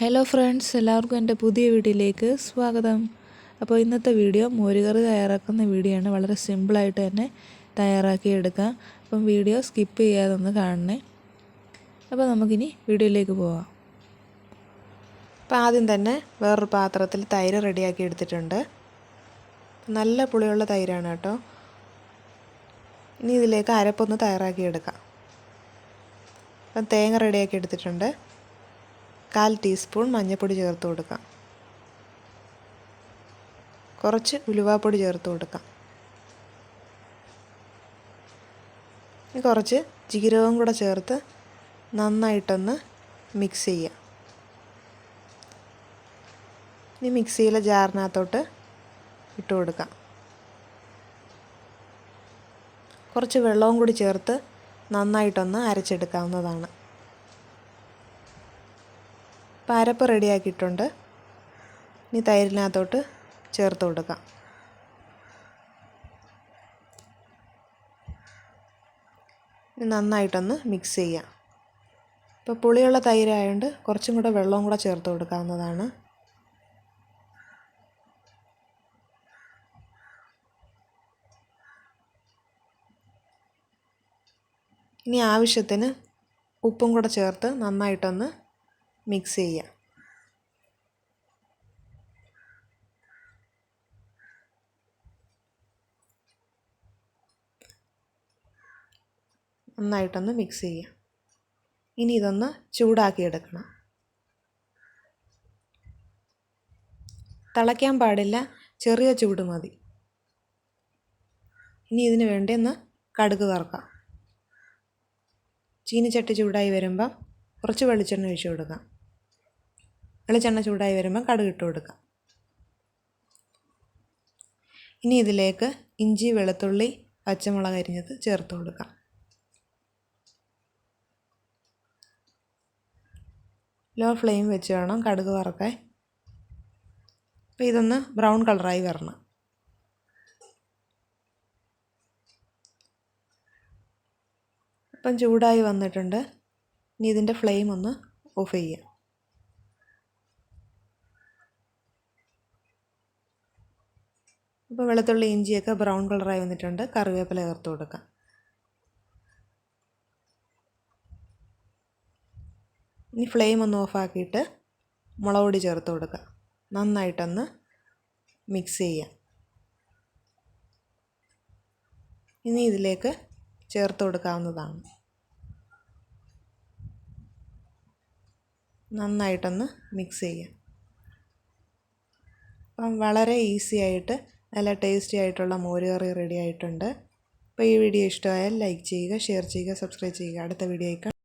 Hello friends എല്ലാവർക്കും എന്റെ പുതിയ വീഡിയോയിലേക്ക് സ്വാഗതം. അപ്പോൾ ഇന്നത്തെ വീഡിയോ മോരുകറി തയ്യാറാക്കുന്ന വീഡിയോ ആണ്. വളരെ സിമ്പിളായിട്ട് തന്നെ തയ്യാറാക്കി എടുക്കാം. അപ്പം വീഡിയോ സ്കിപ്പ് ചെയ്യാതെ ഒന്ന് കാണണേ. അപ്പോൾ നമുക്കിനി വീഡിയോയിലേക്ക് പോവാം. അപ്പോൾ ആദ്യം തന്നെ വേറൊരു പാത്രത്തിൽ തൈര് റെഡിയാക്കി എടുത്തിട്ടുണ്ട്. നല്ല പുളിയുള്ള തൈരാണ് കേട്ടോ. ഇനി ഇതിലേക്ക് അരപ്പൊന്ന് തയ്യാറാക്കി എടുക്കാം. അപ്പം തേങ്ങ റെഡിയാക്കി എടുത്തിട്ടുണ്ട്. കാൽ ടീസ്പൂൺ മഞ്ഞൾപ്പൊടി ചേർത്ത് കൊടുക്കാം. കുറച്ച് ഉലുവാപ്പൊടി ചേർത്ത് കൊടുക്കാം. കുറച്ച് ജീരകവും കൂടെ ചേർത്ത് നന്നായിട്ടൊന്ന് മിക്സ് ചെയ്യുക ഇനി മിക്സിയിലെ ജാറിനകത്തോട്ട് ഇട്ട് കൊടുക്കാം. കുറച്ച് വെള്ളവും കൂടി ചേർത്ത് നന്നായിട്ടൊന്ന് അരച്ചെടുക്കാവുന്നതാണ്. അപ്പോൾ അരപ്പ് റെഡിയാക്കിയിട്ടുണ്ട്. ഇനി തൈരിനകത്തോട്ട് ചേർത്ത് കൊടുക്കാം. നന്നായിട്ടൊന്ന് മിക്സ് ചെയ്യാം. ഇപ്പോൾ പുളിയുള്ള തൈരായതുകൊണ്ട് കുറച്ചും കൂടെ വെള്ളവും കൂടെ ചേർത്ത് കൊടുക്കാവുന്നതാണ്. ഇനി ആവശ്യത്തിന് ഉപ്പും കൂടെ ചേർത്ത് നന്നായിട്ടൊന്ന് മിക്സ് ചെയ്യുക നന്നായിട്ടൊന്ന് മിക്സ് ചെയ്യുക ഇനി ഇതൊന്ന് ചൂടാക്കി എടുക്കണം. തിളയ്ക്കാൻ പാടില്ല ചെറിയ ചൂട് മതി. ഇനി ഇതിന് വേണ്ടി ഒന്ന് കടുക് വറുക്കാം. ചീനിച്ചട്ടി ചൂടായി വരുമ്പം കുറച്ച് വെളിച്ചെണ്ണ ഒഴിച്ചു കൊടുക്കാം. വെളിച്ചെണ്ണ ചൂടായി വരുമ്പോൾ കടുക് ഇട്ട് കൊടുക്കാം. ഇനി ഇതിലേക്ക് ഇഞ്ചി വെളുത്തുള്ളി പച്ചമുളക് അരിഞ്ഞത് ചേർത്ത് കൊടുക്കാം. ലോ ഫ്ലെയിം വെച്ച് വേണം കടുക് വറക്കാൻ. അപ്പോൾ ഇതൊന്ന് ബ്രൗൺ കളറായി വരണം. അപ്പം ചൂടായി വന്നിട്ടുണ്ട്. ഇനി ഇതിന്റെ ഫ്ലെയിം ഒന്ന് ഓഫ് ചെയ്യുക ഇപ്പോൾ വെളുത്തുള്ളി ഇഞ്ചിയൊക്കെ ബ്രൗൺ കളറായി വന്നിട്ടുണ്ട്. കറിവേപ്പില ചേർത്ത് കൊടുക്കാം. ഇനി ഫ്ലെയിം ഒന്ന് ഓഫാക്കിയിട്ട് മുളക് പൊടി ചേർത്ത് കൊടുക്കുക നന്നായിട്ടൊന്ന് മിക്സ് ചെയ്യാം. ഇനി ഇതിലേക്ക് ചേർത്ത് കൊടുക്കാവുന്നതാണ്. നന്നായിട്ടൊന്ന് മിക്സ് ചെയ്യാം. അപ്പം വളരെ ഈസി ആയിട്ട് നല്ല ടേസ്റ്റി ആയിട്ടുള്ള മോരുകറി റെഡി ആയിട്ടുണ്ട്. അപ്പോൾ ഈ വീഡിയോ ഇഷ്ടമായാൽ ലൈക്ക് ചെയ്യുക ഷെയർ ചെയ്യുക സബ്സ്ക്രൈബ് ചെയ്യുക. അടുത്ത വീഡിയോ